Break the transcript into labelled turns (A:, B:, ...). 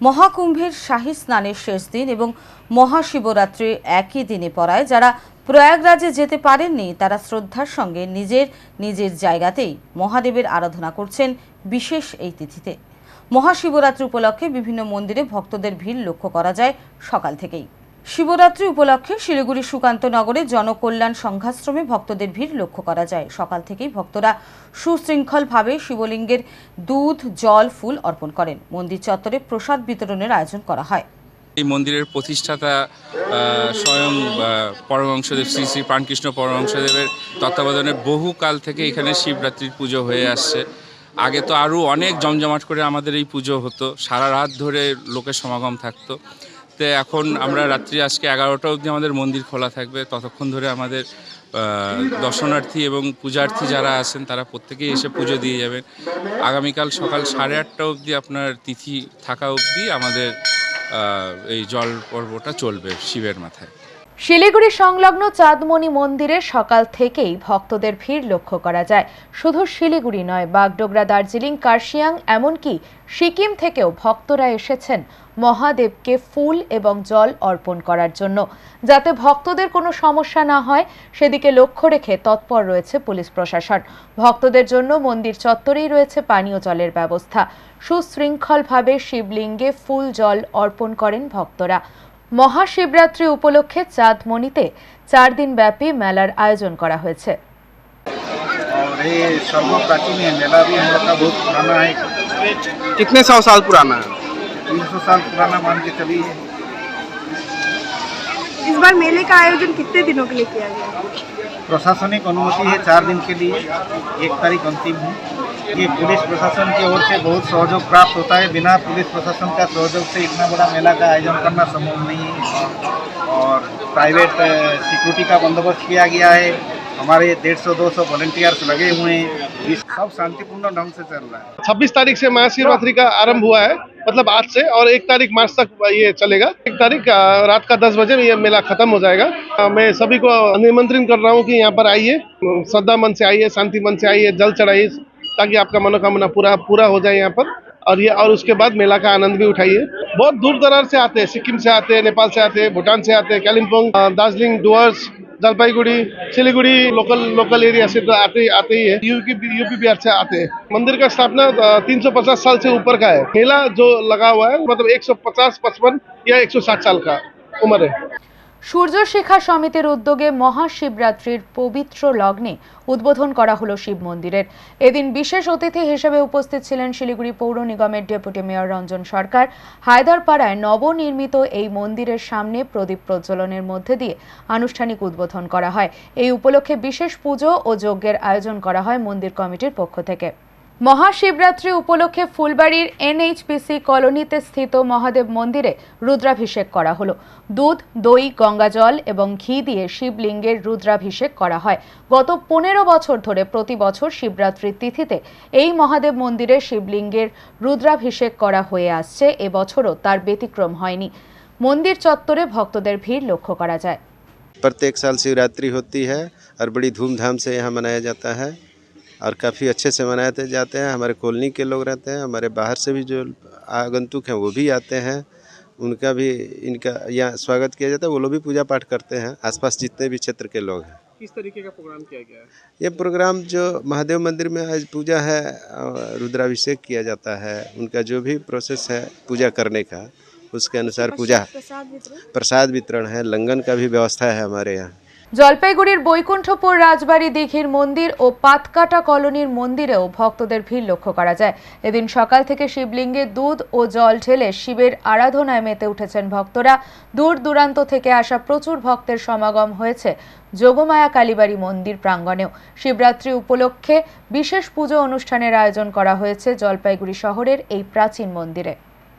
A: মহাকুম্ভের শাহী স্নানের শেষ দিন এবং মহাশিবরাত্রি একই দিনে পড়ায়। যারা প্রয়াগরাজে যেতে পারেননি, তারা শ্রদ্ধার সঙ্গে নিজের নিজের জায়গাতেই মহাদেবের আরাধনা করছেন বিশেষ এই তিথিতে। মহাশিবরাত্রি উপলক্ষে বিভিন্ন মন্দিরে ভক্তদের ভিড় লক্ষ্য করা যায় সকাল থেকেই। শিবরাত্রি উপলক্ষে শিলিগুড়ি সুকান্ত নগরে জনকল্যাণ সংঘাশ্রমে ভক্তদের ভিড় লক্ষ্য করা যায়। সকাল থেকেই ভক্তরা সুশৃঙ্খলভাবে শিবলিঙ্গের দুধ জল ফুল অর্পণ করেন। মন্দির চত্বরে প্রসাদ বিতরণের আয়োজন করা হয়।
B: এই মন্দিরের প্রতিষ্ঠাতা স্বয়ং আহ, পরমহংসদেব শ্রী শ্রী প্রাণকৃষ্ণ পরমহংসদেবের তত্ত্বাবধানে বহু কাল থেকে এখানে শিবরাত্রির পুজো হয়ে আসছে। আগে তো আরও অনেক জমজমাট করে আমাদের এই পুজো হতো। সারা রাত ধরে লোকের সমাগম থাকতো। তো এখন আমরা রাত্রি আজকে এগারোটা অবধি আমাদের মন্দির খোলা থাকবে। ততক্ষণ ধরে আমাদের দর্শনার্থী এবং পূজার্থী যারা আছেন, তারা প্রত্যেকেই এসে পুজো দিয়ে যাবেন। আগামীকাল সকাল সাড়ে আটটা অবধি আপনার তিথি থাকা অবধি আমাদের এই জল পর্বটা চলবে শিবের মাথায়।
C: শিলিগুড়ি সংলগ্ন চাঁদমণি মন্দিরে সকাল থেকেই ভক্তদের ভিড় লক্ষ্য করা যায়। শুধু শিলিগুড়ি নয়, বাগডোগরা, দার্জিলিং, কার্শিয়াং, এমনকি সিকিম থেকেও ভক্তরা এসেছেন মহাদেবকে ফুল এবং জল অর্পণ করার জন্য। যাতে ভক্তদের কোনো সমস্যা না হয়, সেদিকে লক্ষ্য রেখে তৎপর রয়েছে পুলিশ প্রশাসন। ভক্তদের জন্য মন্দির চত্বরেই রয়েছে পানীয় জলের ব্যবস্থা। সুশৃঙ্খলভাবে শিবলিঙ্গে ফুল জল অর্পণ করেন ভক্তরা। মহাশিবরাত্রি উপলক্ষে চাঁদমণিতে চার দিন ব্যাপী মেলার আয়োজন করা হয়েছে
D: और ये सर्व प्राचीन है मेला भी हम लोग का बहुत पुराना है
E: कितने सौ साल पुराना है
D: तीन सौ साल पुराना मान के चलिए
F: इस बार मेले का आयोजन कितने दिनों के लिए किया गया
D: प्रशासनिक अनुमति है चार दिन के लिए एक तारीख अंतिम है ये पुलिस प्रशासन की ओर से बहुत सहयोग प्राप्त होता है। बिना पुलिस प्रशासन का सहयोग से इतना बड़ा मेला का आयोजन करना संभव नहीं है। और प्राइवेट सिक्योरिटी का बंदोबस्त किया गया है। हमारे डेढ़ सौ, दो सौ वॉल्टियर्स लगे हुए हैं। सब शांतिपूर्ण ढंग से चल रहा है।
E: छब्बीस तारीख से महाशिवरात्रि का आरंभ हुआ है मतलब आज से, और एक तारीख मार्च तक ये चलेगा। एक तारीख रात का दस बजे ये मेला खत्म हो जाएगा। मैं सभी को निमंत्रण कर रहा हूँ कि यहाँ पर आइए। श्रद्धा मन से आइए, शांति मन से आइए, जल चढ़ाइए। ताकि आपका मनोकामना पूरा पूरा हो जाए यहाँ पर। और ये और उसके बाद मेला का आनंद भी उठाइए। बहुत दूर दराज से आते हैं। सिक्किम से आते हैं, नेपाल से आते हैं, भूटान से आते हैं, Kalimpong Darjeeling, Dooars, Jalpaiguri, Siliguri, local local area से तो आते ही आते ही है। यूपी यूपी बिहार से आते हैं। मंदिर का स्थापना तीन सौ पचास साल से ऊपर का है। मेला जो लगा हुआ है मतलब एक सौ पचास पचपन या एक सौ साठ साल का उम्र है।
C: সূর্য শিখা সমিতির উদ্যোগে মহাশিবরাত্রির পবিত্র লগ্নে উদ্বোধন করা হলো শিব মন্দিরের। এদিন বিশেষ অতিথি হিসেবে উপস্থিত ছিলেন শিলিগুড়ি পৌর নিগমের ডেপুটি মেয়র রঞ্জন সরকার। হায়দারপাড়ায় নবনির্মিত এই মন্দিরের সামনে প্রদীপ প্রজ্বলনের মধ্যে দিয়ে আনুষ্ঠানিক উদ্বোধন করা হয়। এই উপলক্ষে বিশেষ পুজো ও যজ্ঞের আয়োজন করা হয় মন্দির কমিটির পক্ষ থেকে। মহাশিবরাত্রি উপলক্ষে ফুলবাড়ির এনএইচপিসি কলোনিতে স্থিত মহাদেব মন্দিরে রুদ্রাভিষেক করা হলো দুধ দই গঙ্গাজল এবং ঘি দিয়ে শিবলিঙ্গের রুদ্রাভিষেক করা হয় গত পনেরো বছর ধরে প্রতি বছর শিবরাত্রির তিথিতে এই মহাদেব মন্দিরে শিবলিঙ্গের রুদ্রাভিষেক করা হয়ে আসছে এবছরও তার ব্যতিক্রম হয়নি মন্দির চত্বরে ভক্তদের ভিড় লক্ষ্য করা যায়
G: प्रत्येक साल शिवरात्रि होती है और बड़ी धूमधाम से यहाँ मनाया जाता है और काफ़ी अच्छे से मनाते जाते हैं। हमारे कॉलोनी के लोग रहते हैं हमारे बाहर से भी जो आगंतुक हैं वो भी आते हैं। उनका भी इनका यहाँ स्वागत किया जाता है वो लोग भी पूजा पाठ करते हैं। आसपास जितने भी क्षेत्र के लोग हैं।
E: किस तरीके का प्रोग्राम किया गया है?
G: ये प्रोग्राम जो महादेव मंदिर में आज पूजा है रुद्राभिषेक किया जाता है उनका जो भी प्रोसेस है पूजा करने का उसके अनुसार पूजा प्रसाद वितरण है लंगन का भी व्यवस्था है हमारे यहाँ।
C: জলপাইগুড়ির বৈকুণ্ঠপুর রাজবাড়ি দীঘির মন্দির ও পাতকাটা কলোনির মন্দিরেও ভক্তদের ভিড় লক্ষ্য করা যায়। এদিন সকাল থেকে শিবলিঙ্গে দুধ ও জল ঢেলে শিবের আরাধনায় মেতে উঠেছেন ভক্তরা। দূর দূরান্ত থেকে আসা প্রচুর ভক্তের সমাগম হয়েছে যোগমায়া কালীবাড়ি মন্দির প্রাঙ্গণেও। শিবরাত্রি উপলক্ষে বিশেষ পুজো অনুষ্ঠানের আয়োজন করা হয়েছে জলপাইগুড়ি শহরের এই প্রাচীন মন্দিরে।